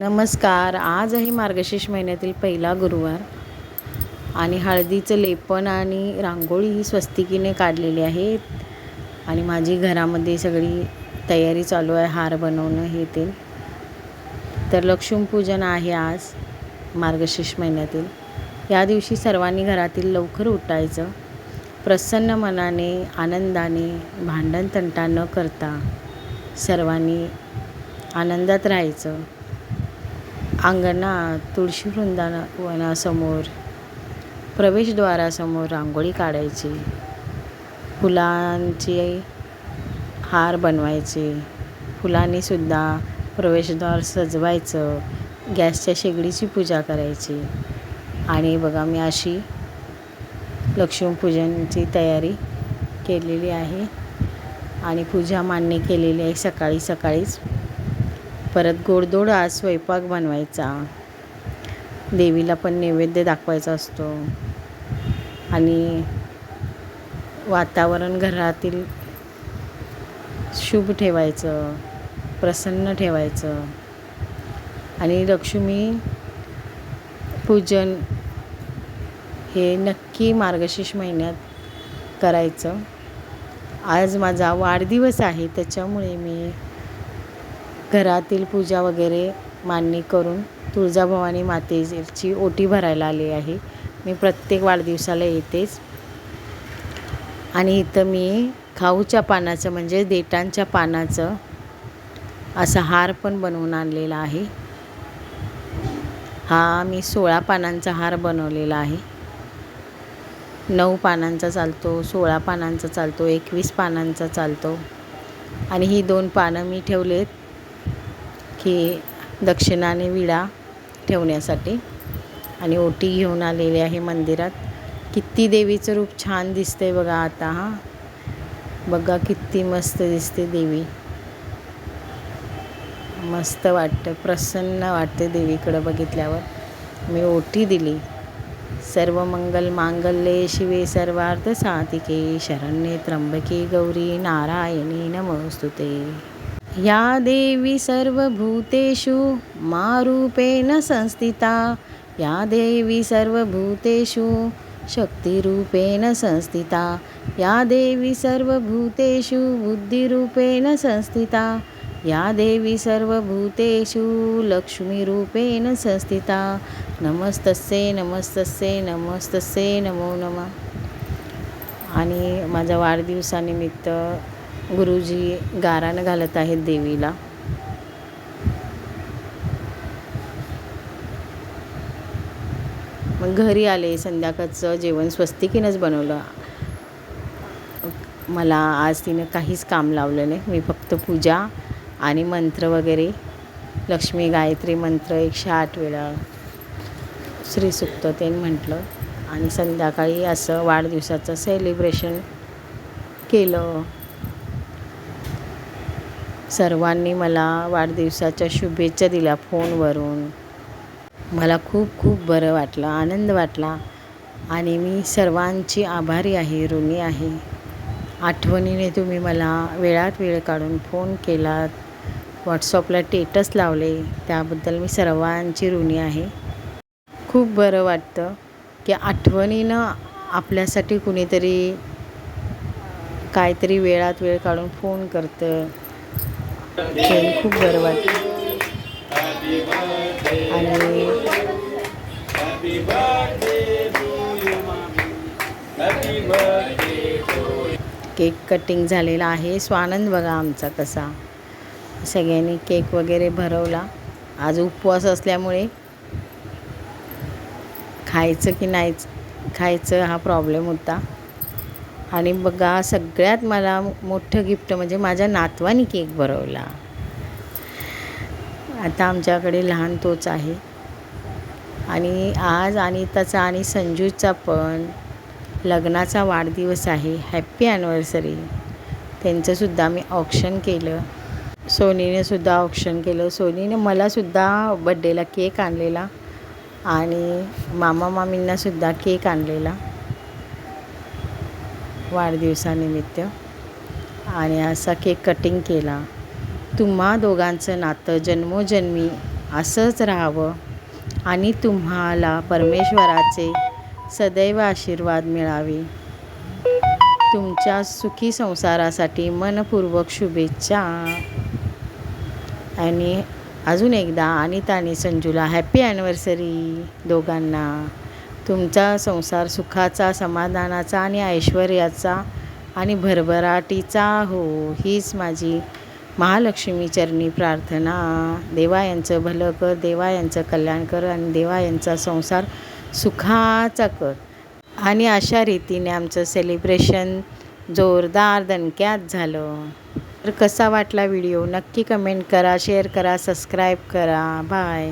नमस्कार. आज आहे मार्गशीर्ष महिन्यातील पहिला गुरुवार आणि हळदीचं लेपन आणि रांगोळी ही स्वस्तिकीने काढलेली आहे. आणि माझी घरामध्ये सगळी तयारी चालू आहे हार बनवणं हे ते. तर लक्ष्मीपूजन आहे आज मार्गशीर्ष महिन्यातील. या दिवशी सर्वांनी घरातील लवकर उठायचं. प्रसन्न मनाने आनंदाने भांडण तंटा न करता सर्वांनी आनंदात राहायचं. अंगणात तुळशी वृंदाना वनासमोर प्रवेशद्वारासमोर रांगोळी काढायची फुलांचे हार बनवायचे. फुलांनीसुद्धा प्रवेशद्वार सजवायचं गॅसच्या शेगडीची पूजा करायची. आणि बघा मी अशी लक्ष्मीपूजनची तयारी केलेली आहे. आणि पूजा मान्य केलेली आहे सकाळी सकाळीच. परत गोडधोड आज स्वयंपाक बनवायचा. देवीला पण नैवेद्य दाखवायचा असतो. आणि वातावरण घरातील शुभ ठेवायचं प्रसन्न ठेवायचं. आणि लक्ष्मी पूजन हे नक्की मार्गशीर्ष महिन्यात करायचं. आज माझा वाढदिवस आहे त्याच्यामुळे मी घरातील पूजा वगैरे मान्य करून तुळजाभवानी मातेची ओटी भरायला आली आहे. मी प्रत्येक वाढदिवसाला येतेच. आणि इथं मी खाऊच्या पानाचं म्हणजे देटांच्या पानाचं असा हार पण बनवून आणलेला आहे. हा मी सोळा पानांचा हार बनवलेला आहे. नऊ पानांचा चालतो सोळा पानांचा चालतो एकवीस पानांचा चालतो. आणि ही दोन पानं मी ठेवलेत. की दक्षिणाने विडा ठेवण्यासाठी. आणि ओटी घेऊन आलेली आहे मंदिरात. किती देवीचं रूप छान दिसतंय बघा आता हां. बघा किती मस्त दिसते देवी. मस्त वाटतं प्रसन्न वाटते देवीकडं बघितल्यावर. मी ओटी दिली. सर्व मंगल मांगल्ये शिवे सर्वार्थ साधिके. शरण्ये त्र्यंबके गौरी नारायणी नमोस्तुते. या देवी सर्वभूतेषु मारूपेण संस्थिता। या देवी सर्वभूतेषु शक्तिरूपेण संस्थिता। या देवी सर्वभूतेषु बुद्धिरूपेण संस्थिता। या देवी सर्वभूतेषु लक्ष्मीरूपेण संस्थिता। नमस्तस्ये नमस्तस्ये नमस्तस्ये नमो नमः। आणि माझ्या वाढदिवसानिमित्त गुरुजी गारानं घालत आहेत देवीला. मग घरी आले संध्याकाळचं जेवण स्वस्तिकीनंच बनवलं. मला आज तिनं काहीच काम लावलं नाही. मी फक्त पूजा आणि मंत्र वगैरे लक्ष्मी गायत्री मंत्र एकशे आठ वेळा श्रीसुक्त ते म्हटलं. आणि संध्याकाळी असं वाढदिवसाचं सेलिब्रेशन केलं. सर्वांनी मला वाढदिवसाच्या शुभेच्छा दिल्या फोनवरून. मला खूप खूप बरं वाटलं आनंद वाटला आणि मी सर्वांची आभारी आहे ऋणी आहे. आठवणीने तुम्ही मला वेळात वेळ काढून फोन केलात व्हॉट्सअपला टेटस लावले त्याबद्दल मी सर्वांची ऋणी आहे. खूप बरं वाटतं की आठवणीनं आपल्यासाठी कुणीतरी काहीतरी वेळात वेळ काढून फोन करतं. ते खूप बरं वाटतं आणि केक कटिंग झालेला आहे. स्वानंद बघा आमचा कसा. सगळ्यांनी केक वगैरे भरवला. आज उपवास असल्यामुळे खायचं की नाही खायचं हा प्रॉब्लेम होता. आणि बघा सगळ्यात मला मोठं गिफ्ट म्हणजे माझ्या नातवानी केक भरवला आता आमच्याकडे लहान तोच आहे. आणि आज अनिताचा आणि संजूचा पण लग्नाचा वाढदिवस आहे. हॅप्पी ॲनिव्हर्सरी त्यांचंसुद्धा मी ऑप्शन केलं. सोनीने सुद्धा ऑप्शन केलं. सोनीने मलासुद्धा बड्डेला केक आणलेला. आणि मामा मामींनासुद्धा केक आणलेला. वाढदिवसानिमित्त. आणि असा केक कटिंग केला. तुम्हा दोघांचं नातं जन्मोजन्मी असंच राहावं. आणि तुम्हाला परमेश्वराचे सदैव आशीर्वाद मिळावे. तुमच्या सुखी संसारासाठी मनपूर्वक शुभेच्छा. आणि अजून एकदा अनिता आणि संजूला हॅपी ॲनिव्हर्सरी दोघांना. तुमचा संसार सुखाचा समाधानाचा आणि ऐश्वर्याचा आणि भरभराटीचा हो हीच माझी महालक्ष्मी चरणी प्रार्थना. देवा यांचं भलं कर देवा यांचं कल्याण कर आणि देवा यांचा संसार सुखाचा कर. आणि अशा रीतीने आमचं सेलिब्रेशन जोरदार दणक्यात झालं. तर कसा वाटला व्हिडिओ नक्की कमेंट करा शेअर करा सबस्क्राईब करा. बाय